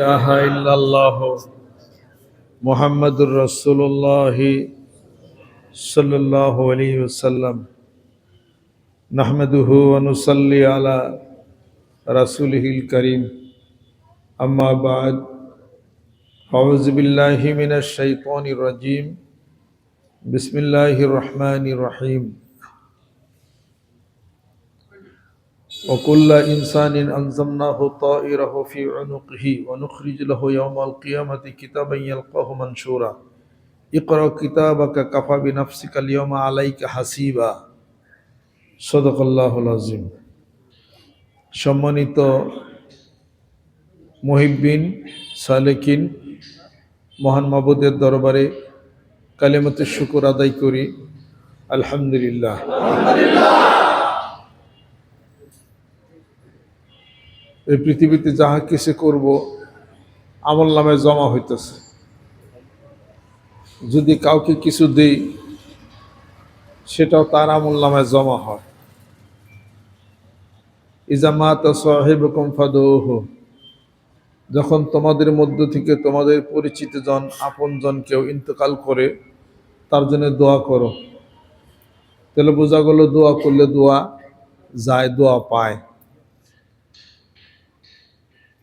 إله إلا الله. محمد رسول الله صلى الله عليه وسلم. نحمده ونصلي على رسوله الكريم. أما بعد أعوذ بالله من الشيطان الرجيم. بسم الله الرحمن الرحيم. وكل إنسان ألزمناه طائره في عنقه ونخرج له يوم القيامة كتابا يلقاه منشورا اقرأ كتابك كفى بنفسك اليوم عليك حسيبا صدق الله العظيم সম্মানিত মহিবিন সালেকিন মহান মাবুদের দরবারে কালেমতের শুকর আদায় করি আলহামদুলিল্লাহ এই পৃথিবীতে যাহা কিছু করব, আমল নামে জমা হইতেছে। যদি কাউকে কিছু দেই, সেটাও তার আমল নামে জমা হয়। ইজামাত সাহেব ফাদোহ যখন তোমাদের মধ্য থেকে তোমাদের পরিচিত জন, আপন জন কেউ ইন্তকাল করে, তার জন্য দোয়া করো। তাহলে বোঝা গেল, দোয়া করলে দোয়া যায়, দোয়া পায়।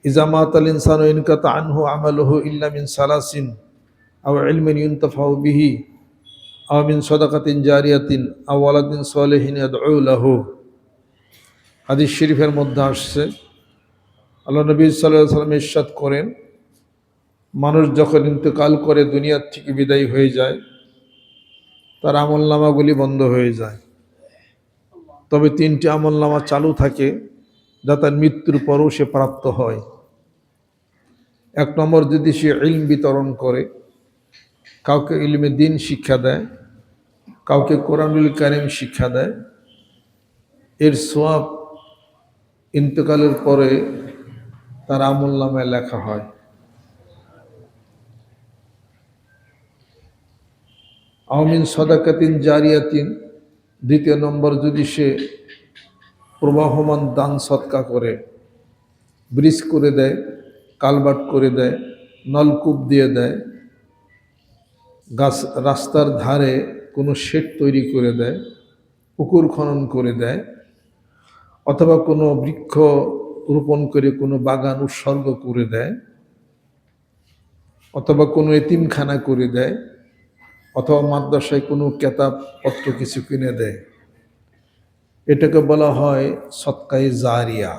ইজামাত আল ইনসান ইনকাত আনহু আমালহু ইল্লা মিন সালাসিন আও ইলমিন ইউনতাফাউ বিহি, আও মিন সাদাকাতিন জারিয়াতিন, আও ওয়ালাদিন সালিহিন ইয়াদউ লাহু। হাদিস শরীফের মধ্যে আসছে, আল্লাহ নবী সাল্লাহ সাল্লাম ইরশাদ করেন, মানুষ যখন ইন্তেকাল করে দুনিয়ার থেকে বিদায় হয়ে যায়, তার আমলনামাগুলি বন্ধ হয়ে যায়। তবে তিনটি আমলনামা চালু থাকে। যা তার মৃত্যুর পরও সে প্রাপ্ত হয়। এক নম্বর, যদি সে ইলম বিতরণ করে, কাউকে ইলমে দিন শিক্ষা দেয়, কাউকে কোরআনুল কারিম শিক্ষা দেয়, এর সোয়াব ইন্তকালের পরে তার আমল নামায় লেখা হয়। আমিন সদাকাতিন জারিয়াতিন। দ্বিতীয় নম্বর, যদি সে প্রবাহমান দান সৎকা করে, ব্রিজ করে দেয়, কালবাট করে দেয়, নলকূপ দিয়ে দেয়, গাছ, রাস্তার ধারে কোনো শেড তৈরি করে দেয়, পুকুর খনন করে দেয়, অথবা কোনো বৃক্ষ রোপণ করে কোনো বাগান উৎসর্গ করে দেয়, অথবা কোনো এতিমখানা করে দেয়, অথবা মাদ্রাসায় কোনো কেতাব পত্র কিছু কিনে দেয়। এটাকে বলা হয় সৎকাই জারিয়া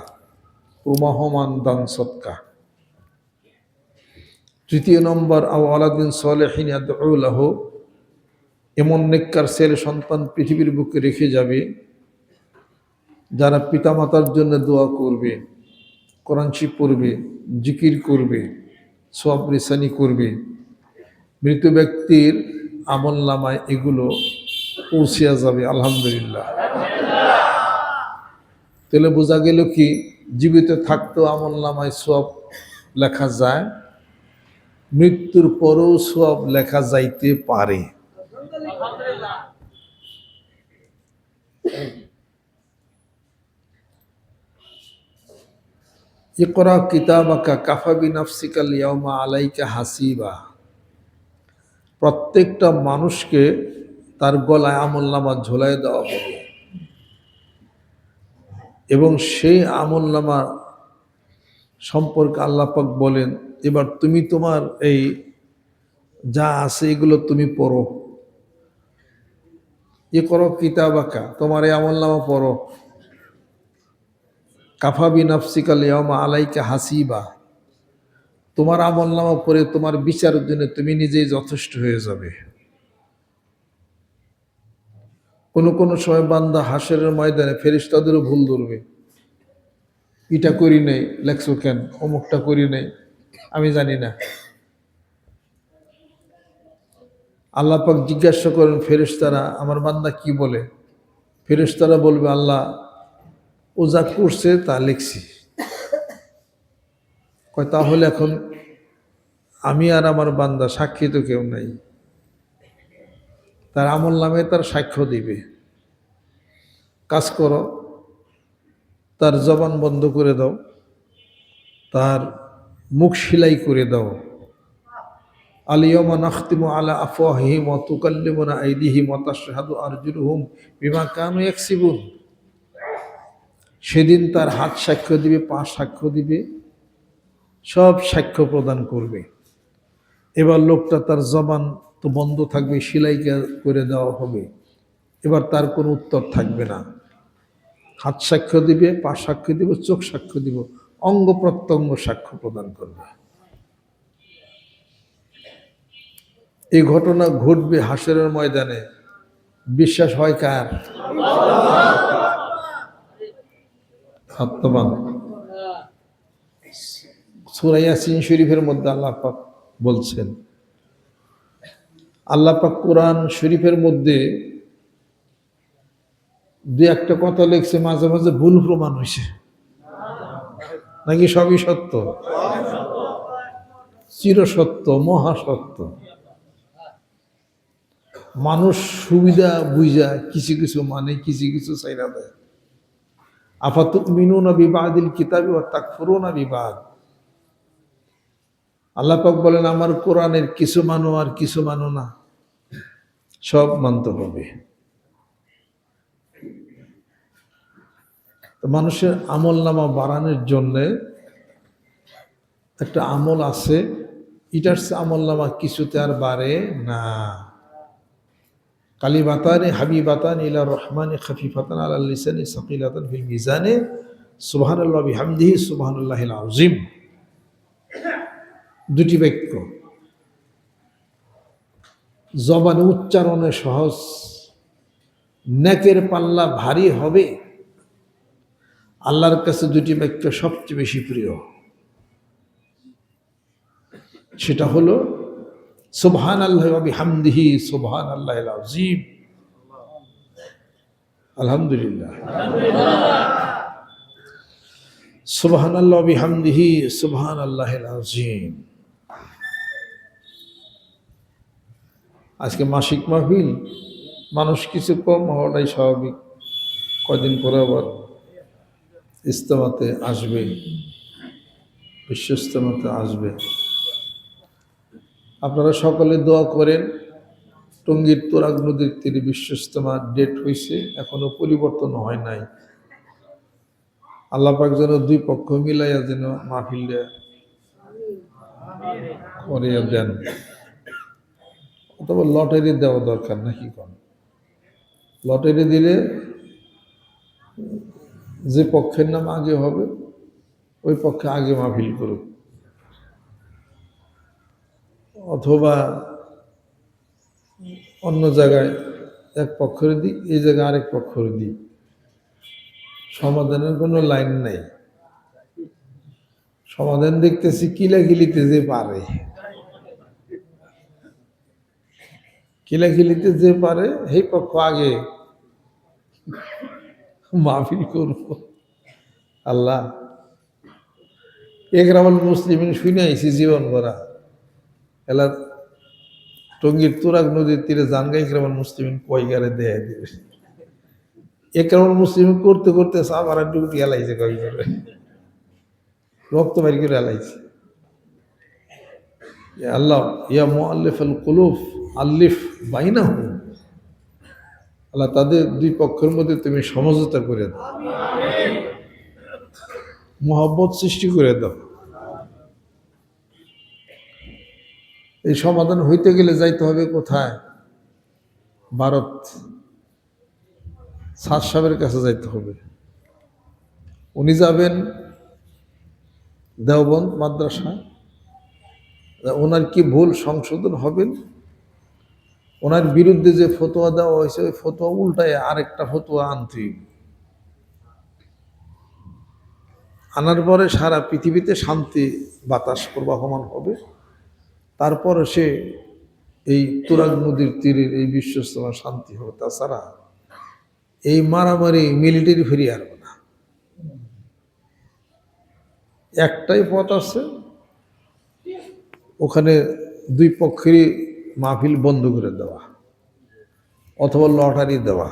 প্রমাহমান দান সৎকা। তৃতীয় নম্বর আলাদিন সালেহিন আদউলাহ এমন নেককার ছেলে সন্তান পৃথিবীর বুকে রেখে যাবে, যারা পিতামাতার জন্য দোয়া করবে কোরআনশি পড়বে, জিকির করবে সব করবে। মৃত ব্যক্তির আমল নামায় এগুলো পৌঁছিয়া যাবে, আলহামদুলিল্লাহ। তাহলে বোঝা গেল কি, জীবিত থাকতেও আমল নামায় সব লেখা যায়, মৃত্যুর পরেও সব লেখা যাইতে পারে। ইকরা কিতাবাকা কাফাবি নাফসিকাল আলাইকা হাসিবা। প্রত্যেকটা মানুষকে তার গলায় আমলনামা ঝোলাই দেওয়া হবে। এবং সেই আমলনামা সম্পর্কে আল্লাপাক বলেন, এবার তুমি তোমার এই যা আছে এগুলো তুমি পড়ো। এ করো কিতাবাকা, তোমার এই আমলনামা পড়ো। কাফাবি নাফসিকাল ইয়ামা আলাইকা হাসিবা, তোমার আমল নামা পরে তোমার বিচারের জন্য তুমি নিজেই যথেষ্ট হয়ে যাবে। কোনো কোনো সময় বান্দা হাসের ময়দানে ফেরিস্তাদেরও ভুল ধরবে। এটা করি নেই, লেখছো কেন? অমুকটা করি নেই, আমি জানি না। আল্লাহ পাক জিজ্ঞাসা করেন ফেরিস্তারা আমার বান্দা কি বলে? ফেরিস্তারা বলবে, আল্লাহ ও যা করছে তা লিখছি। কয়, তাহলে এখন আমি আর আমার বান্দা সাক্ষী তো কেউ নাই। তার আমল নামে তার সাক্ষ্য দিবে। কাজ করো, তার জবান বন্ধ করে দাও, তার মুখ সেলাই করে দাও। আলিয়মা নাখতিমু আলা আফওয়াহিহিম ওয়া তুকাল্লিমুনা আইদিহিম ওয়া তাশহাদু আরজুলুহুম বিমা কানু ইয়াকসিবুন। সেদিন তার হাত সাক্ষ্য দিবে, পা সাক্ষ্য দিবে, সব সাক্ষ্য প্রদান করবে। এবার লোকটা তার জবান তো বন্ধ থাকবে, সেলাই করে দেওয়া হবে। এবার তার কোনো উত্তর থাকবে না। হাত সাক্ষ্য দিবে, পা সাক্ষ্য দিব, চোখ সাক্ষ্য দিব, অঙ্গ প্রত্যঙ্গ সাক্ষ্য প্রদান করবে। এই ঘটনা ঘটবে হাসরের ময়দানে। বিশ্বাস হয় কার? সত্যবান সুরাইয়াসিন শরীফের মধ্যে আল্লাহ বলছেন আল্লাহ পাক কোরআন শরীফের মধ্যে দু একটা কথা লিখছে, মাঝে মাঝে ভুল প্রমাণ হয়েছে নাকি সবই সত্য? চিরসত্য, মহাসত্য। মানুষ সুবিধা বুঝা কিছু কিছু মানে কিছু কিছু চাইরা দেয়। আপাত মিনুন বিবাদিল কিতাবি ও তাকফুরুন বিবাদ। আল্লাহ পাক বলেন, আমার কোরআনের কিছু মানো আর কিছু মানো না। সব মানতে হবে। মানুষের আমল নামা বাড়ানোর জন্যে একটা আমল আছে। এটার সে আমল নামা কিছুতে আর বাড়ে না। কালিমাতানে হাবিবাতান ইলা রহমানে খফিফাতান আল্লাহ লিসানি সকিলাতান ফিল মিজানে। সুবহানাল্লাহ বিহামদিহি সুবহানাল্লাহ আজিম দুটি বাক্য। জবান উচ্চারণে সহজ। নেকের পাল্লা ভারী হবে। আল্লাহর কাছে দুটি বাক্য সবচেয়ে বেশি প্রিয়। সেটা হলো সুবহান আল্লাহ হামদিহি সুবহান আল্লাহ আজিম আলহামদুলিল্লাহ। সুবহান আল্লাহ বিহামদিহি সুবহান আল্লাহ আজিম আজকে মাসিক মাহফিল, মানুষ কিছু কম হওয়াটাই স্বাভাবিক। কয়দিন পরে আবার ইস্তেমাতে আসবে বিশ্ব ইস্তেমাতে আসবে। আপনারা সকলে দোয়া করেন, টঙ্গীর তোরাগ নদীর তীরে বিশ্ব ইস্তেমা ডেট হয়েছে, এখনও পরিবর্তন হয় নাই। আল্লাপাক যেন দুই পক্ষ মিলাইয়া যেন মাহফিলটা করিয়া দেন। অথবা লটারি দেওয়া দরকার নাকি কন লটারি দিলে যে পক্ষের নাম আগে হবে, ওই পক্ষে আগে মাহফিল করুক। অথবা অন্য জায়গায় এক পক্ষরে দিই, এই জায়গায় আরেক পক্ষরে দিই। সমাধানের কোনো লাইন নাই। সমাধান দেখতেছি, কিলাকিলিতে যে পারে। কিলাকিলিতে যে পারে সেই পক্ষ, আগে মাহফিল করব। আল্লাহ একরামল মুসলিম শুনে আইছি জীবন ভরা। এলা টঙ্গীর তুরাগ নদীর তীরে জানগাই একরামল মুসলিম কয় গারে দেয় দিবে একরামল মুসলিম করতে করতে সাবার ডুবটি এলাইছে কয় করে রক্ত বাড়ি করে এলাইছে। আল্লাহ, ইয়া মুআল্লিফ আল কুলুফ আল্লিফ বাইনাহু আল্লাহ তাদের দুই পক্ষের মধ্যে তুমি সমঝোতা করে দাও। মোহাব্বত সৃষ্টি করে দাও। এই সমাধান হইতে গেলে যাইতে হবে কোথায়? ভারত। সার সাহেবের কাছে যাইতে হবে। উনি যাবেন দেওবন্দ মাদ্রাসা ওনার কি ভুল সংশোধন হবেন? ওনার বিরুদ্ধে যে ফতোয়া দেওয়া হয়েছে, ওই ফতোয়া উল্টায় আরেকটা ফতোয়া আনতে। আনার পরে সারা পৃথিবীতে শান্তি, বাতাস প্রবাহমান হবে। তারপর সে এই তুরাগ নদীর তীরের এই বিশ্বস্তমা শান্তি হবে। তাছাড়া এই মারামারি মিলিটারি ফিরিয়ে আসবে না। একটাই পথ আছে। ওখানে দুই পক্ষেরই মাহফিল বন্ধ করে দেওয়া অথবা লটারি দেওয়া।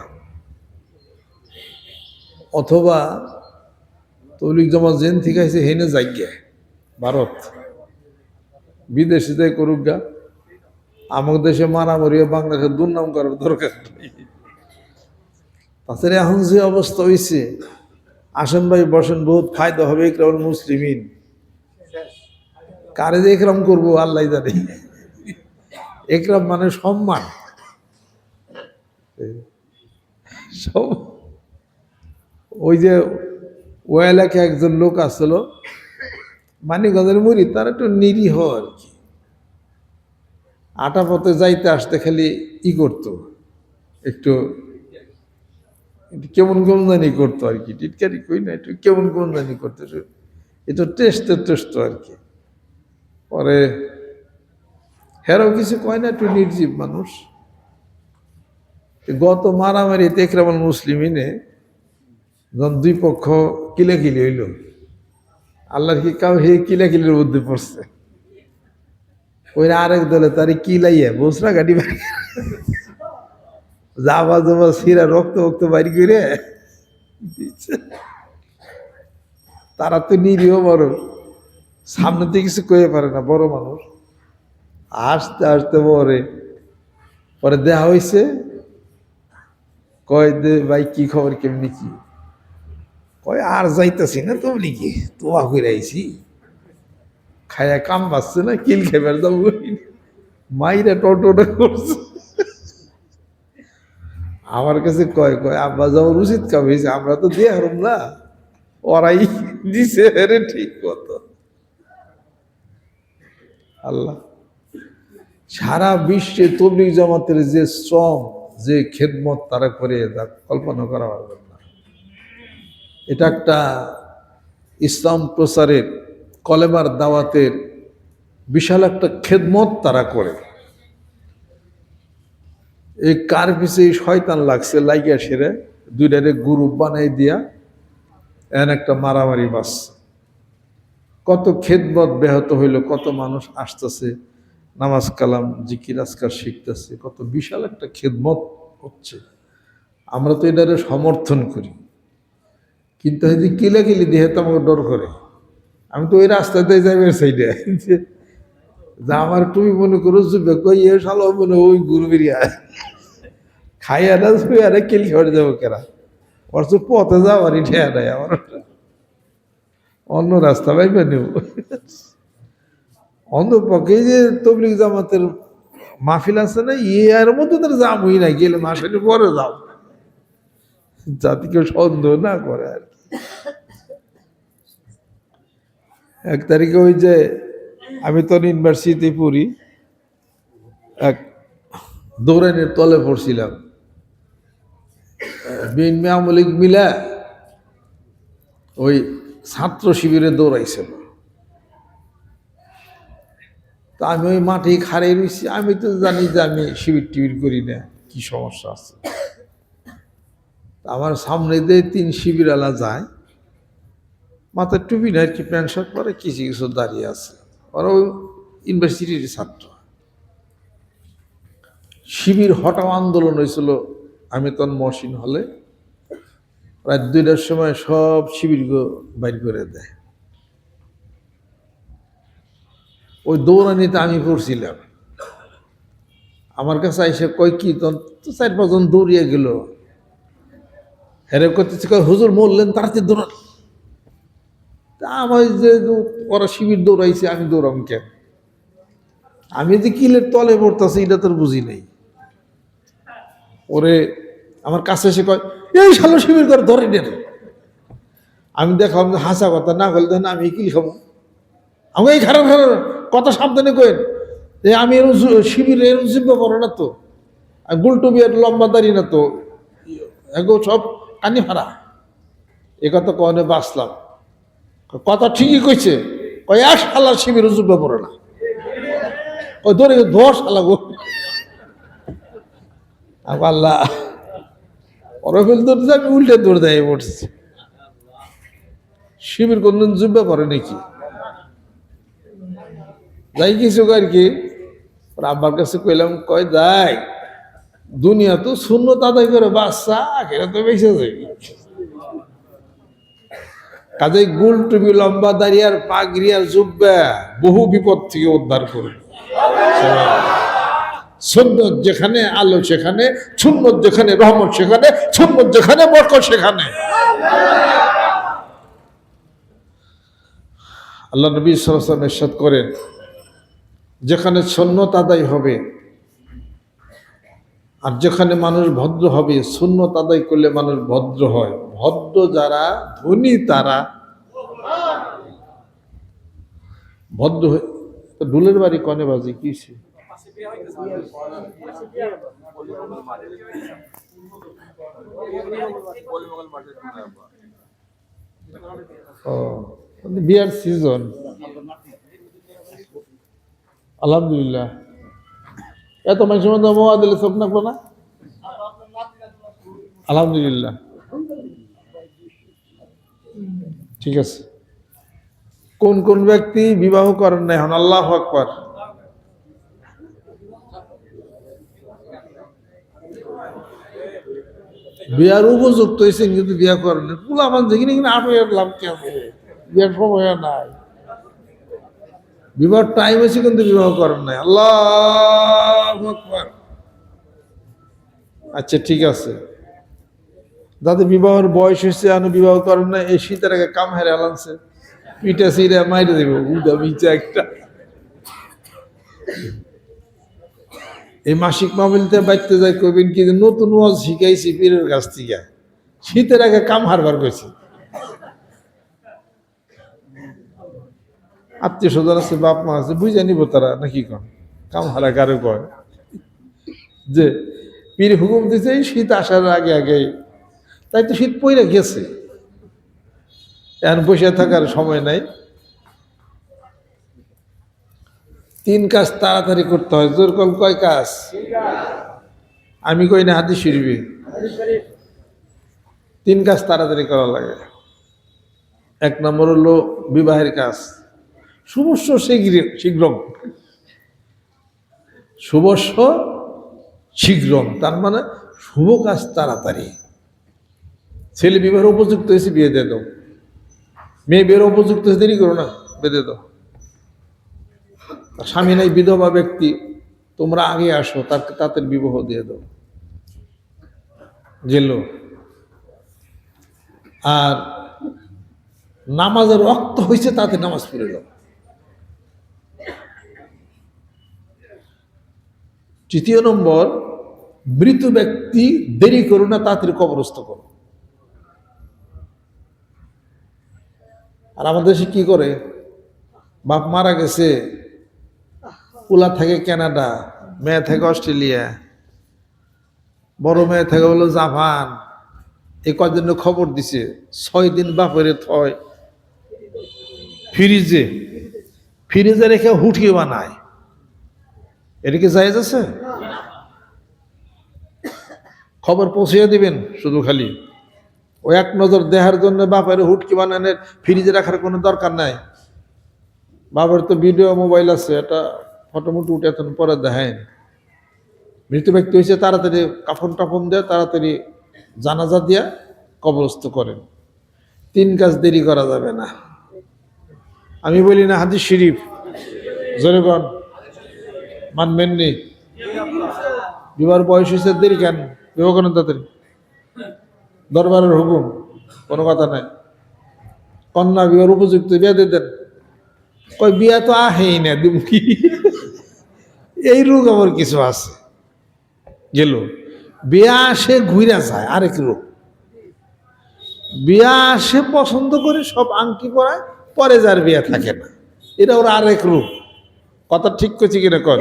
অথবা তৌলিক জমা জেন থেকে আছে হেনে যাইগে ভারত। বিদেশে যাই করুক গা আমার দেশে মারামারি বাংলাদেশে দুর্নাম করার দরকার নেই। তাছাড়া এখন যে অবস্থা হয়েছে আসেন ভাই বসেন বহুত ফায়দা হবে একরাম মুসলিমিন। কারে যে একরাম করব আল্লাহ জানে। একরাম মানে সম্মান। সব ওই যে ও এলাকায় একজন লোক আসলো মানিকগঞ্জের মুড়ি তার একটু নিরীহ আর কি। আটা পথে যাইতে আসতে খালি ই করতো, একটু কেমন কেমন জানি করতো আর কি, টিটকারি কই না, একটু কেমন কেমন জানি করতো একটু টেস্টের টেস্ট আর কি। পরে হেরাও কিছু কয় না, একটু নির্জীব মানুষ। গত মারামারি তেকরামাল মুসলিমিনে যখন দুই পক্ষ কিলাকিলি হইল, আল্লাহর কি কাউ হে কিলাকিলির মধ্যে পড়ছে? ওই আরেক দলে তারে কিলাইয়া বসরা গাড়ি বাড়ি। যাবা যাবা সিরা রক্ত রক্ত বাড়ি করে। তারা তো নিরীহ মানুষ সামনে কিছু কয়ে পারে না, বড় মানুষ। আসতে আসতে পরে পরে দেহা হয়েছে কয় দে ভাই, কি খবর, কেমনি কি? কয়, আর যাইতেছি না তো বলি কি তোয়া করে আইছি। খায়া কাম পাচ্ছে না, কিল খেবার যাব মাইরা টোটো করছে। আমার কাছে কয় কয়, আব্বা যাওয়ার উচিত কাম হয়েছে আমরা তো দিয়ে হারুম না। ওরাই দিছে রে ঠিক মতো। আল্লাহ। সারা বিশ্বে তবলিগ জামাতের যে শ্রম, যে খেদমত, তারা করে তা কল্পনা করা পারবেন না। এটা একটা ইসলাম প্রচারের, কলেমার দাওয়াতের বিশাল একটা খেদমত তারা করে। এই কার পিছে শয়তান লাগছে, লাইগা সেরে দুইটারে গ্রুপ বানাই দিয়া এন একটা মারামারি বাস কত খেদমত ব্যাহত হইল, কত মানুষ আসতেছে। নামাজ, কালাম, জিকির আজকার শিখতেছে, কত বিশাল একটা খেদমত হচ্ছে। আমরা তো এটারে সমর্থন করি। কিন্তু যদি কিলাকিলি দিয়ে তো আমাকে ডর করে। আমি তো ওই রাস্তাতে যাইবার সাইডে যা আমার তুমি মনে করো যুবে কই, এ শালো মনে ওই গুরু বেরিয়া খাইয়া না শুয়ে আরে কিল খেয়ে যাব কেরা? ওর তো পথে যাওয়ারই ঠেয়া নাই আমার। অন্য রাস্তা পাইবে নেব অন্ধপক্ষে যে তবলিক জামাতের মাহফিল আছে না ইয়ার মধ্যে তার যাবই না, গেলে মাসের পরে যাও। যাতে কেউ সন্দেহ না করে আর কি। এক তারিখে ওই যে আমি তো ইউনিভার্সিটি পড়ি, এক দৌড়ানের তলে পড়ছিলাম। আওয়ামী মিলা ওই ছাত্র শিবিরে দৌড়াইছিল তা আমি ওই মাঠে খাড়ে রয়েছি আমি তো জানি যে আমি শিবির টিবির করি না। কি সমস্যা আছে? আমার সামনে দিয়ে তিন শিবিরালা যায়। মাথার টুপি না আর কি প্যান্ট শার্ট পরে কিছু কিছু দাঁড়িয়ে আছে। ওরা ওই ইউনিভার্সিটির ছাত্র। শিবির হঠাৎ আন্দোলন হয়েছিল আমি তখন মসিন হলে। রাত দুইটার সময় সব শিবির বাইর করে দেয়। ওই দৌড়ানিতে আমি পড়ছিলাম। আমার কাছে এসে কয়, কি তো চার পাঁচজন দৌড়িয়ে গেল। হেরে করতেছে কয়, হুজুর মরলেন, তাড়াতাড়ি দৌড়ান। তা আমার যে ওরা শিবির দৌড়াইছে, আমি দৌড়াম কেন? আমি যে কিলের তলে পড়তেছি, এটা তোর বুঝি নাই। ওরে আমার কাছে এসে কয়, এই শালো শিবির করে ধরে নেন আমি দেখলাম যে হাসা কথা, না বলে দেন আমি কিল খাব আমি এই খারাপ খারাপ কথা সাবধানে কইন। যে আমি শিবির এরম পড়ো না তো। আর গুলটুবি আর লম্বা দাঁড়ি না তো। এগো সব কানি ফারা এ কথা কনে বাঁচলাম। কথা ঠিকই কইছে। কয়, এক শালা শিবির জুব্বা পড়ে না। ওই ধরে দশ শালা গো। আল্লাহ অরফেল দৌড়তে আমি উল্টে দৌড় দেয় পড়ছি। শিবির কোনদিন জুব্বা পড়ে নাকি? যাই কিছু আর কি? আব্বার কাছে কইলাম কয় যাই, দুনিয়া তো শূন্য তাদাই করে, বাচ্চা আখেরা তো বেঁচে যাবি। কাজেই গুল টুবি লম্বা দাঁড়িয়ে আর পাগড়ি বহু বিপদ থেকে উদ্ধার করে। সুন্নত যেখানে, আলো সেখানে, সুন্নত যেখানে, রহমত সেখানে, সুন্নত যেখানে, বরকত সেখানে। আল্লাহ নবী এরশাদ করেন যেখানে সন্ন্যত হবে আর যেখানে মানুষ ভদ্র হবে, সুন্নত আদায় করলে মানুষ ভদ্র হয়। ভদ্র যারা, ধনী তারা। ভদ্র ডুলের বাড়ি কনে বাজে, কি বিয়ার সিজন আলহামদুলিল্লাহ। এত মানুষের মধ্যে মোয়া দিলে চোখ নাকবো না? আলহামদুলিল্লাহ। ঠিক আছে। কোন কোন ব্যক্তি বিবাহ করেন না এখন আল্লাহ আকবার। বিয়ার উপযুক্ত হয়েছে কিন্তু বিয়া করেন পুলা আমার দেখিনি কিন্তু আট হাজার লাভ কেমন? বিয়ার সময় নাই। বিবাহ টাইম আছে কিন্তু বিবাহ করেন নাই। আল্লাহ আচ্ছা ঠিক আছে। যাদের বিবাহের বয়স হয়েছে, আমি বিবাহ করেন না এই শীতের আগে কাম হেরে আলানছে। পিঠা সিরে মাইরে দেব, উদা মিচা একটা। এই মাসিক মাহবিলতে বাড়তে যায় কবিন কি যে নতুন ওয়াজ শিখাইছি পীরের কাছ থেকে। শীতের আগে কাম হারবার কইছি। আত্মীয় স্বজন আছে বাপ মা আছে, বুঝে নিব তারা, নাকি কন? কাম হারা কারও কয়? যে পীর হুকুম দিতে শীত আসার আগে আগে তাই তো শীত পইরা গেছে। এখন বসে থাকার সময় নাই। তিন কাজ তাড়াতাড়ি করতে হয়। জোর কম কয় কাজ? আমি কই না হাতি শিরবি তিন কাজ তাড়াতাড়ি করা লাগে। এক নম্বর হলো বিবাহের কাজ। শুভস্য শীঘ্র শীঘ্র। শুভস্য শীঘ্রম তার মানে শুভ কাজ তাড়াতাড়ি। ছেলে বিবাহের উপযুক্ত হয়েছে, বিয়ে দিয়ে দাও। মেয়ে বিয়ের উপযুক্ত হয়েছে, দেরি করো না বেঁধে দাও। স্বামী নাই, বিধবা ব্যক্তি, তোমরা আগে আসো, তার তাদের বিবাহ দিয়ে দাও। গেল। আর নামাজের রক্ত হয়েছে, তাতে নামাজ পড়ে দাও তৃতীয় নম্বর, মৃত ব্যক্তি দেরি করো না, তাড়াতাড়ি কবরস্থ করো। আর আমাদের দেশে কি করে? বাপ মারা গেছে, পোলা থাকে কানাডা মেয়ে থাকে অস্ট্রেলিয়া, বড় মেয়ে থাকে হলো জাপান। এই কদিন খবর দিছে, ছয় দিন বাপের থয়। ফ্রিজে ফ্রিজে রেখে হুটকি বানায়। এটা কি জায়েজ আছে? খবর পৌঁছিয়ে দিবেন শুধু খালি। ও এক নজর দেহার জন্য বাপের হুটকি বানানোর ফ্রিজে রাখার কোনো দরকার নাই। বাবার তো ভিডিও মোবাইল আছে, এটা ফটোমুটো উঠে এখন পরে দেখায় মৃত ব্যক্তি হয়েছে, তাড়াতাড়ি কাফন টাফন দেয়, তাড়াতাড়ি জানাজা দিয়া কবরস্থ করেন। তিন কাজ দেরি করা যাবে না। আমি বলি না হাদিস শরীফ। জোরেগণ মানবেন নি? বিবাহ বয়স হয়েছে দেরি কেন? বিবাহ করেন তাড়াতাড়ি দরবারের হুকুম, কোনো কথা নাই। কন্যা বিবাহ উপযুক্ত বিয়া দেন। কই বিয়া তো আহেই না, দিব কি? এই রোগ আমার কিছু আছে। গেল। বিয়া আসে ঘুরে যায়, আরেক রোগ। বিয়া আসে পছন্দ করে, সব আংটি পরায়, পরে যার বিয়া থাকে না। এটা ওর আরেক রোগ। কথা ঠিক করছি কিনা কর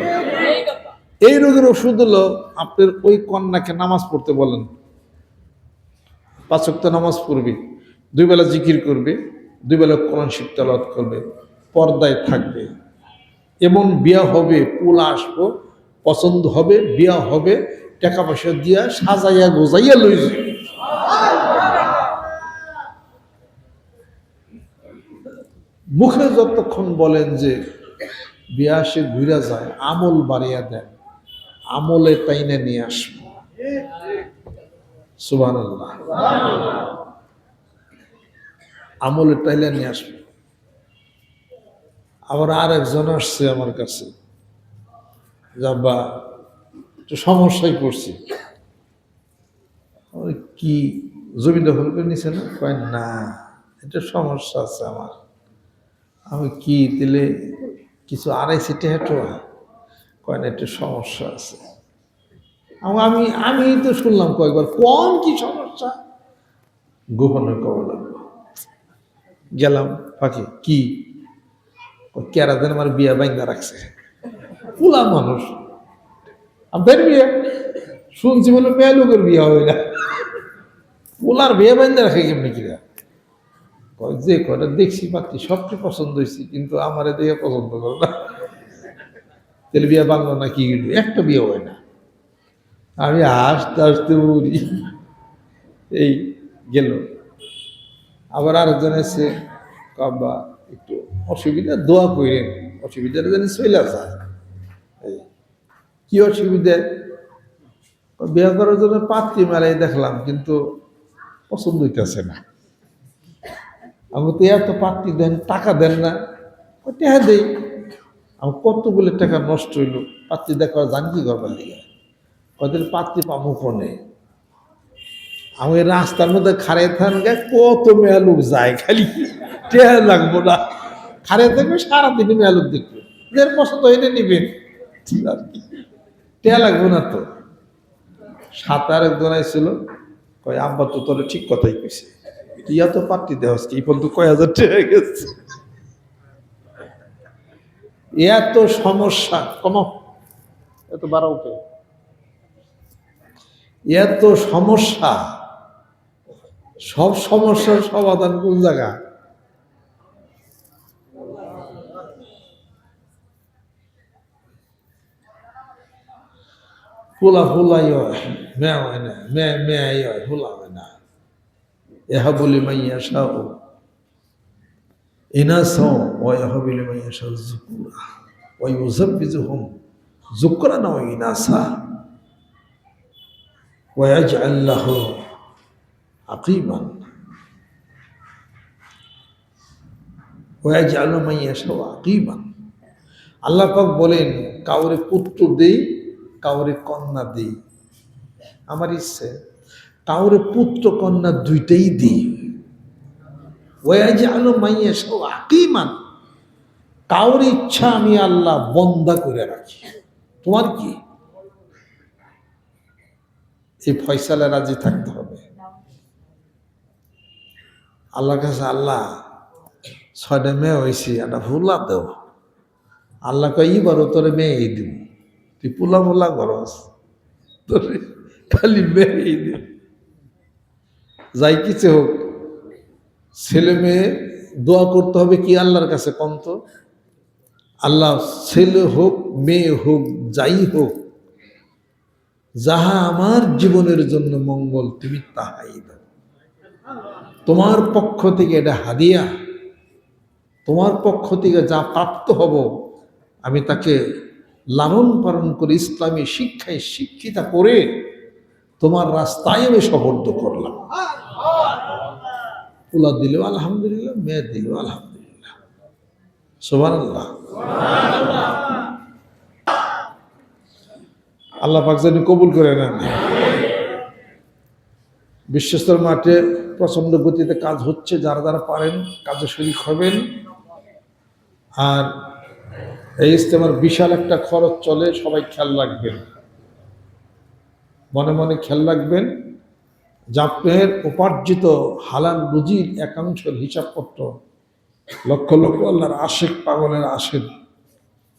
এই রোগের ওষুধ হলো আপনার ওই কন্যাকে নামাজ পড়তে বলেন। পাঁচক্ত নামাজ পড়বে, দুই বেলা জিকির করবে, দুই বেলা কোরআন শিব তেলাওয়াত করবে, পর্দায় থাকবে। এমন বিয়া হবে পোলা আসব, পছন্দ হবে, বিয়া হবে, টাকা পয়সা দিয়া সাজাইয়া গোজাইয়া লই মুখে যতক্ষণ বলেন যে বিয়া সে ঘুরা যায়, আমল বাড়িয়া দেন আমলে টাইনে নিয়ে আসব। সুবান আমলের টাইলে নিয়ে আসব। আবার আর একজন আসছে আমার কাছে। যাবা একটু সমস্যায় পড়ছি। কি, জমি দখল করে নিছে না? কয়, না এটা সমস্যা আছে আমার। আমি কি দিলে কিছু আড়াইশি টেহাটো কয় না একটু সমস্যা আছে। আমি আমি তো শুনলাম কয়েকবার কম কি সমস্যা? গোপনে কব লাগল। গেলাম ফাঁকি কি? কেরাতেন আমার বিয়া বাইন্দা রাখছে। পুলা মানুষ। আপনার বিয়ে শুনছি বলে মেয়ে লোকের বিয়ে হবে না। পোলার বিয়ে বাইন্দা রাখে কেমনি কয় যে কয়টা দেখছি পাচ্ছি সবচেয়ে পছন্দ হয়েছি কিন্তু আমার দেখে পছন্দ করে না। তাহলে বিয়ে বাংলা না কি একটা বিয়ে হয় না। আমি আসতে আসতে উড়ি এই গেল। আবার আরেকজন এসে কাবা একটু অসুবিধা? দোয়া করেন অসুবিধাটা জানি চলে যায় কি অসুবিধা? বিয়ে করার জন্য পাত্রী মেলায় দেখলাম, কিন্তু পছন্দ হইতেছে না। আমি তো এত পাত্রী দেন, টাকা দেন না। টাকা দেই। আমি কতগুলো টাকা নষ্ট হইল, পাত্রী দেখা কি করবার দিকে। কদিন পাত্রী পামু ফোনে আমি রাস্তার মধ্যে খারে থান গে, কত মেয়া লোক যায় খালি টেহা লাগবো না। খারে থাকবে সারাদিন মেয়া লোক দেখবে। এর পছন্দ হইলে নিবেন আর কি টেহা লাগবো না তো। সাঁতার একজন আইছিল, কয়, আব্বা, তো তোর ঠিক কথাই কইছে। ইয়া তো পার্টি দেওয়া কি? বলতো কয় হাজার টাকা গেছে? এত সমস্যা কম। এত বাড়াও কে এত সমস্যা। সব সমস্যার সমাধান কোন জায়গা? ফুলা ফুলাই হয় মেয়া হয় না মেয়ে মেয়াই হয় ফুলা হয় না। এহা বলি মাইয়া শাহ ইনাসা ওয়াহবি লিমান ইয়াশা যুকুরা, ওয়া ইউযাব্বিজুহুম যুকরান ওয়া ইনাসা ওয়া ইয়াজআল লাহু আকিমান ওয়া ইয়াজআলু মান ইয়াশা আকিমান আল্লাহ পাক বলেন, কাউরে পুত্র দেই, কাউরে কন্যা দেই। আমার ইচ্ছে, কাউরে পুত্র কন্যা দুইটাই দিই। ওয়াজে আকিমান। কাউর ইচ্ছা আমি আল্লাহ বন্দা করে রাখি। তোমার কি? এই ফয়সালা রাজি থাকতে হবে। আল্লাহর কাছে আল্লাহ, ছয়টা মেয়ে হয়েছি, একটা ফুলা দেও। আল্লাহ কয় ইবারও তোরে মেয়ে এই দিব। তুই পোলা মোলা করস। তোরে খালি মেয়ে এই দিব। যাই কিছু হোক ছেলে মেয়ে দোয়া করতে হবে কি আল্লাহর কাছে কন্ত? আল্লাহ ছেলে হোক, মেয়ে হোক, যাই হোক, যাহা আমার জীবনের জন্য মঙ্গল, তুমি তাহাই দাও। তোমার পক্ষ থেকে এটা হাদিয়া, তোমার পক্ষ থেকে যা প্রাপ্ত হব, আমি তাকে লালন পালন করে ইসলামী শিক্ষায় শিক্ষিতা করে তোমার রাস্তায় আমি সবর্দ করলাম। পোলা দিলেও আলহামদুলিল্লাহ, মেয়ে দিলেও আলহামদুলিল্লাহ। আল্লাহ আল্লাহ পাক যেন কবুল করে নেন। বিশ্বস্তর মাঠে প্রচণ্ড গতিতে কাজ হচ্ছে, যারা যারা পারেন কাজে শরিক হবেন। আর এই ইস্তেমার বিশাল একটা খরচ চলে, সবাই খেয়াল রাখবেন। মনে মনে খেয়াল রাখবেন জাপের উপার্জিত হালাল রুজির একাংশের হিসাবপত্র লক্ষ লক্ষ আল্লাহর আশেক পাগলের আশেক।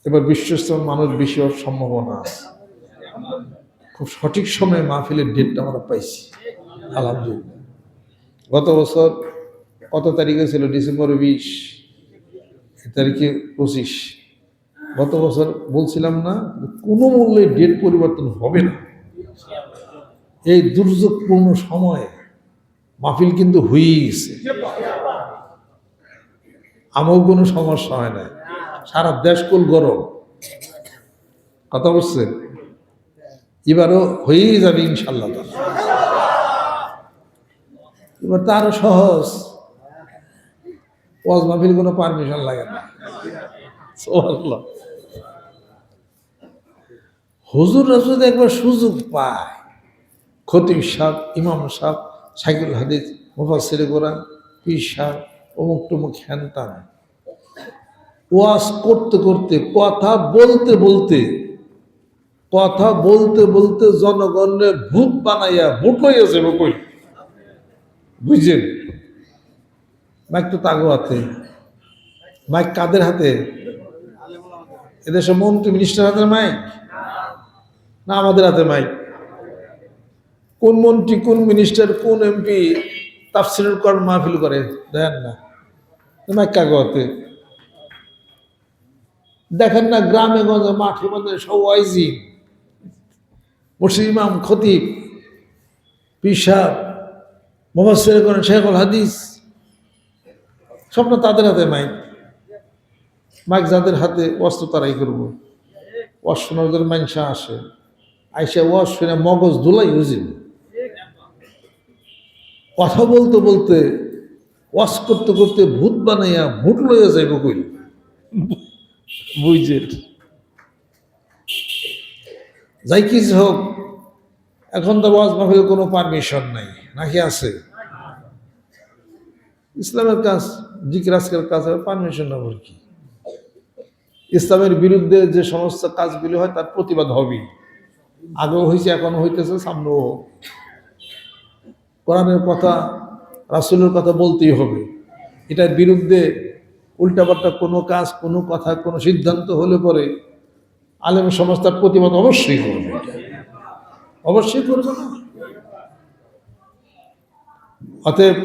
এবার বিশ্বস্ত মানুষ বেশি হওয়ার সম্ভাবনা আছে। খুব সঠিক সময়ে মাহফিলের ডেটটা আমরা পাইছি। আলহামদুলিল্লাহ। গত বছর কত তারিখে ছিল? ডিসেম্বর বিশ। তারিখে পঁচিশ। গত বছর বলছিলাম না কোনো মূল্যে ডেট পরিবর্তন হবে না। এই দুর্যোগপূর্ণ সময়ে মাহফিল কিন্তু হয়েই গেছে আমার কোনো সমস্যা হয় না সারা দেশ কুল গরম। কথা বলছেন এবারও হয়েই যাবে ইনশাল্লাহ এবার তো আরও সহজ। ওয়াজ মাহফিল কোনো পারমিশন লাগে না। হুজুর রাসুল একবার সুযোগ পায় খতিব সাহ, ইমাম সাহ, সাইকুল হাদিস মুফাসির কোরআন পীর সাহ, অমুক টুমুক হ্যান তান। ওয়াজ করতে করতে, কথা বলতে বলতে, কথা বলতে বলতে জনগণের ভূত বানাইয়া ভূত লইয়াছে বকই বুঝছেন? মাইক তো তাগো হাতে। মাইক কাদের হাতে? এদেশে মন্ত্রী মিনিস্টার হাতে মাইক? না, আমাদের হাতে মাইক। কোন মন্ত্রী, কোন মিনিস্টার কোন এমপি তাফসিলের কর মাহফিল করে? দেখেন না। মাইক দেখেন না, গ্রামে, গঞ্জে, মাঠে, মধ্যে সব ওয়াইজি। মুর্শিদ ইমাম, খতিব পিসাব মোহাম্মদ করেন শেখুল হাদিস। স্বপ্ন তাদের হাতে মাইক। মাইক যাদের হাতে, অস্ত্র তারাই করব। শোনার মাইনসা আসে। আইসা ওয়াশ শুনে মগজ ধুলাই বুঝিল কথা বলতে বলতে ওয়াশ করতে করতে ভূত বানাইয়া ভূত লইয়া যাইব কইল? বুঝছেন যাই কি হোক এখন তো ওয়াজ মাহফিল কোনো পারমিশন নাই নাকি আছে? ইসলামের কাজ জিকির আজকের কাজ পারমিশন না কি? ইসলামের বিরুদ্ধে যে সমস্ত কাজগুলি হয় তার প্রতিবাদ হবেই। আগেও হয়েছে এখনও হইতেছে সামনেও হোক কোরআনের কথা, রাসুলের কথা বলতেই হবে। এটার বিরুদ্ধে উল্টাপাল্টা কোনো কাজ, কোনো কথা, কোনো সিদ্ধান্ত হলে পরে আলেম সমাজ প্রতিবাদ অবশ্যই করবে অবশ্যই করবে না। অতএব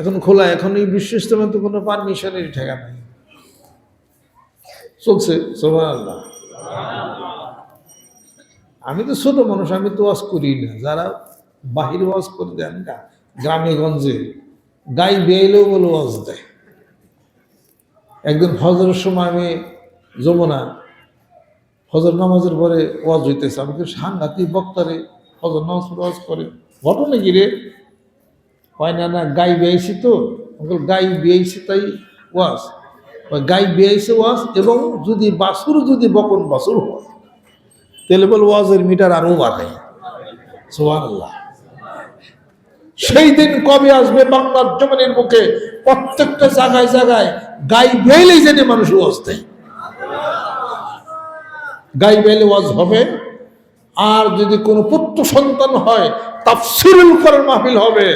এখন খোলা, এখন এই বিশ্ব তো কোনো পারমিশনের ঠেকা নাই। চলছে সোমান আল্লাহ আমি তো ছোট মানুষ, আমি তো ওয়াজ করি না। যারা বাহির ওয়াজ করে দেন না গ্রামে গঞ্জে গাই বেয়েলেও বলে ওয়াজ দেয়। একদিন ফজরের সময় আমি যমুনা ফজর নামাজের পরে ওয়াজ হইতেছে। আমি সাংঘাতিক বক্তারে ফজর নামাজ ওয়াজ করে। ঘটনা কি রে? হয় না না, গাই বেয়েছি তো। গাই বেয়েছি তাই ওয়াজ। গাই বেয়েছে ওয়াজ এবং যদি বাসুর যদি বকন বাসুর হয়। তাহলে বল, ওয়াজের মিটার আরও বাড়াই। সোহান আল্লাহ সেই দিন কবে আসবে বাংলার জমিনের মুখে প্রত্যেকটা জায়গায় জায়গায় গাই বেলেই জেনে মানুষ দেয়। গাই বেলে ওয়াজ হবে। আর যদি কোনো পুত্র সন্তান হয়, তাফসিরুল করার মাহফিল হবে।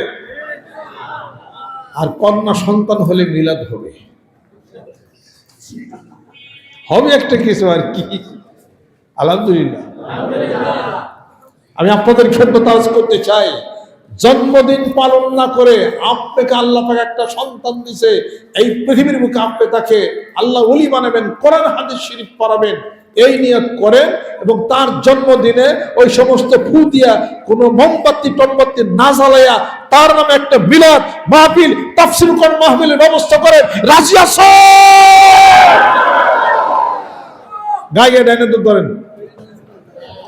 আর কন্যা সন্তান হলে মিলাদ হবে। হবে একটা কিছু আর কি? আলহামদুলিল্লাহ। আমি আপনাদের খেদমত আওয়াজ করতে চাই। জন্মদিন পালন না করে আপনাকে আল্লাহ পাক একটা সন্তান দিছে, এই পৃথিবীর মুখে আপনি তাকে আল্লাহ ওলি বানাবেন, কোরআন, হাদিস শরীফ পড়াবেন, এই নিয়ত করেন এবং তার জন্মদিনে ওই সমস্ত ফু দিয়া কোনো মোমবাতি, টমবাতি না জ্বালাইয়া তার নামে একটা মিলাদ, মাহফিল তাফসিল কর মাহফিলের ব্যবস্থা করেন। রাজি আছো? গায়ে ডাইনে তো ধরেন।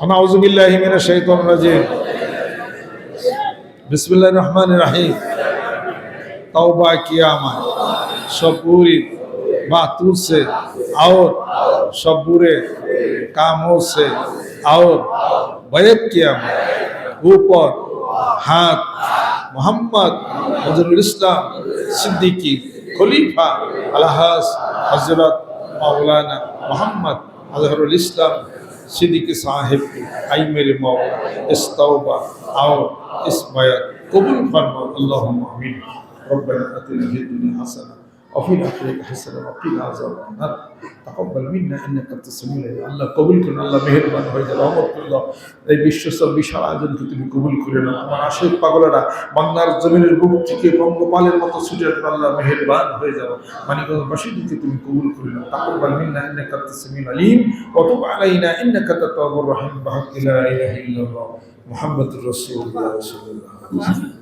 আনাউজুবিল্লাহি মিনাশ শাইতানির রাজিম बिस्मिल्लाह रहमान रहीम तौबा किया मैं सब पूरी बातों से और सब बुरे कामों से और बैत किया मैं ऊपर हाथ मोहम्मद नजरुल इस्लाम सिद्दीकी खलीफा अलहास हजरत मौलाना मोहम्मद अजहरुल इस्लाम सिद्दीकी साहिब आई मेरे मौला इस तौबा और اسمك قبول فرما اللهم آمين. ربنا آتنا في الدنيا حسنة وفي الآخرة حسنة وقنا عذاب النار. তাকব্বাল মিন্না ইন্নাকা তাসমিউল আল্লাহ কবুল করুন, আল্লাহ মেহেরবান হয়ে যাবে রহমত করুন এই বিশ্বস্তর বিশাল আয়োজনকে তুমি কবুল করে নাও। আমার আশেক পাগলেরা বাংলার জমিনের বুক থেকে বঙ্গপালের মতো ছুটে আসবে, আল্লাহ মেহেরবান হয়ে যাবে। মানিকবাসীদেরকে তুমি কবুল করে নাও। তাকব্বাল মিন্না ইন্নাকা তাসমিউল আলিম ওয়াতুব আলাইনা ইন্নাকা তাতাবুর রহিম। বাহাক ইলা ইলাহা ইল্লাল্লাহ। মুহাম্মাদুর রাসূলুল্লাহ। সাল্লাল্লাহু আলাইহি ওয়াসাল্লাম